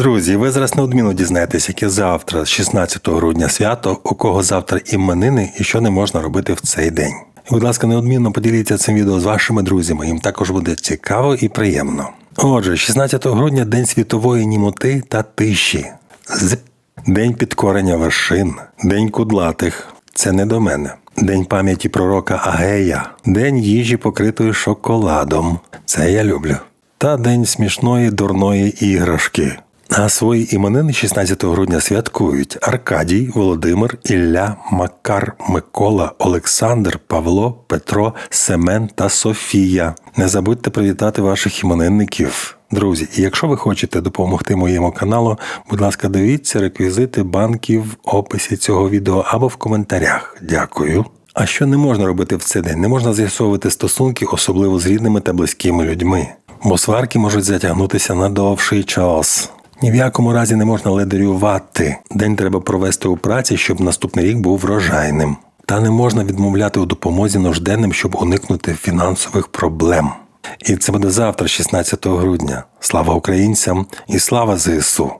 Друзі, ви зараз неодмінно дізнаєтесь, яке завтра, 16 грудня, свято, у кого завтра іменини і що не можна робити в цей день. Будь ласка, неодмінно поділіться цим відео з вашими друзями. Їм також буде цікаво і приємно. Отже, 16 грудня День світової німоти та тиші. День підкорення вершин, День кудлатих. Це не до мене. День пам'яті пророка Агея, День їжі покритої шоколадом. Це я люблю. Та День смішної дурної іграшки. А свої іменини 16 грудня святкують Аркадій, Володимир, Ілля, Макар, Микола, Олександр, Павло, Петро, Семен та Софія. Не забудьте привітати ваших іменинників. Друзі, і якщо ви хочете допомогти моєму каналу, будь ласка, дивіться реквізити банків в описі цього відео або в коментарях. Дякую. А що не можна робити в цей день? Не можна з'ясовувати стосунки, особливо з рідними та близькими людьми, бо сварки можуть затягнутися на довший час. Ні в якому разі не можна ледарювати. День треба провести у праці, щоб наступний рік був врожайним. Та не можна відмовляти у допомозі нужденним, щоб уникнути фінансових проблем. І це буде завтра, 16 грудня. Слава українцям і слава ЗСУ!